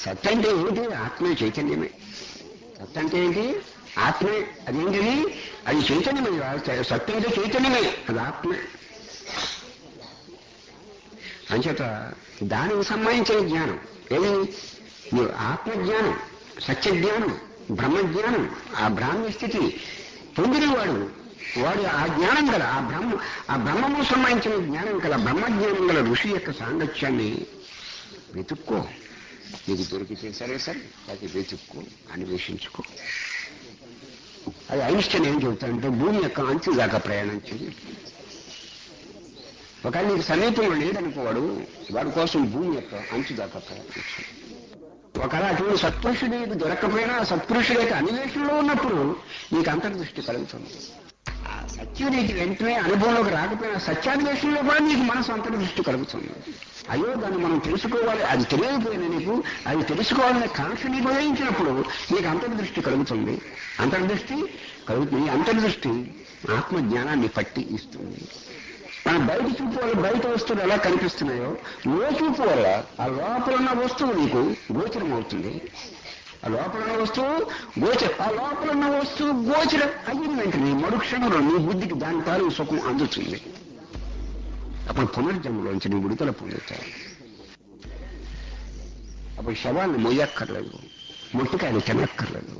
సత్ అంటే ఏమిటి ఆత్మే చైతన్యమే. సత్ అంటే ఏంటి? ఆత్మే. అదేంటిది? అది చైతన్యమే. సత్ అంటే చైతన్యమే. అది ఆత్మే. అంచేత దానికి సంబంధించిన జ్ఞానం. ఏది? నువ్వు ఆత్మజ్ఞానం సత్యజ్ఞానం బ్రహ్మజ్ఞానం. ఆ బ్రాహ్మ్య స్థితి పొందినవాడు వాడు ఆ జ్ఞానం గల ఆ బ్రహ్మ ఆ బ్రహ్మము సంబంధించిన జ్ఞానం గల బ్రహ్మజ్ఞానం గల ఋషి యొక్క సాంగత్యాన్ని వెతుక్కో. నీకు దొరికితే సరే సరే అది వెతుక్కో అన్వేషించుకో. అది ఐన్స్టైన్ ఏం చెబుతాడంటే భూమి యొక్క అంచు దాకా ప్రయాణం చేయి. ఒకవేళ నీకు సమీపంలో లేదనుకోవాడు వాడి కోసం భూమి యొక్క అంచు దాకా ప్రయాణం చేయి ఒకవేళ అటువంటి సత్పురుషుడు దొరకపోయినా సత్పురుషుడు యొక్క అన్వేషణలో ఉన్నప్పుడు నీకు అంతర్దృష్టి కలుగుతుంది సత్యం నీకు వెంటనే అనుభవంలోకి రాకపోయినా సత్యాన్వేషణలో కూడా నీకు మనసు అంతర్దృష్టి కలుగుతుంది. అయ్యో దాన్ని మనం తెలుసుకోవాలి అది తెలియకపోయినా నీకు అది తెలుసుకోవాలనే కాంక్ష నీకు ఉదయించినప్పుడు నీకు అంతర్దృష్టి కలుగుతుంది. అంతర్దృష్టి కలుగుతుంది ఈ అంతర్దృష్టి ఆత్మజ్ఞానాన్ని పట్టి ఇస్తుంది. మన బయట చూపు వల్ల బయట వస్తువులు ఎలా కనిపిస్తున్నాయో లో చూపు వల్ల ఆ లోపల ఉన్న వస్తువు నీకు గోచరం అవుతుంది ఆ లోపల ఉన్న వస్తువు గోచరం. ఆ లోపల ఉన్న వస్తువు గోచరం అయిన వెంటనే మరుక్షణంలో నీ బుద్ధికి దాని తాలూ సుఖం అందుతుంది. అప్పుడు పునర్జన్మలోంచి నీ విడుదల పొందుతావు అప్పుడు శవాన్ని మొయ్యక్కర్లేదు. ముట్టుకాయలు తినక్కర్లేదు.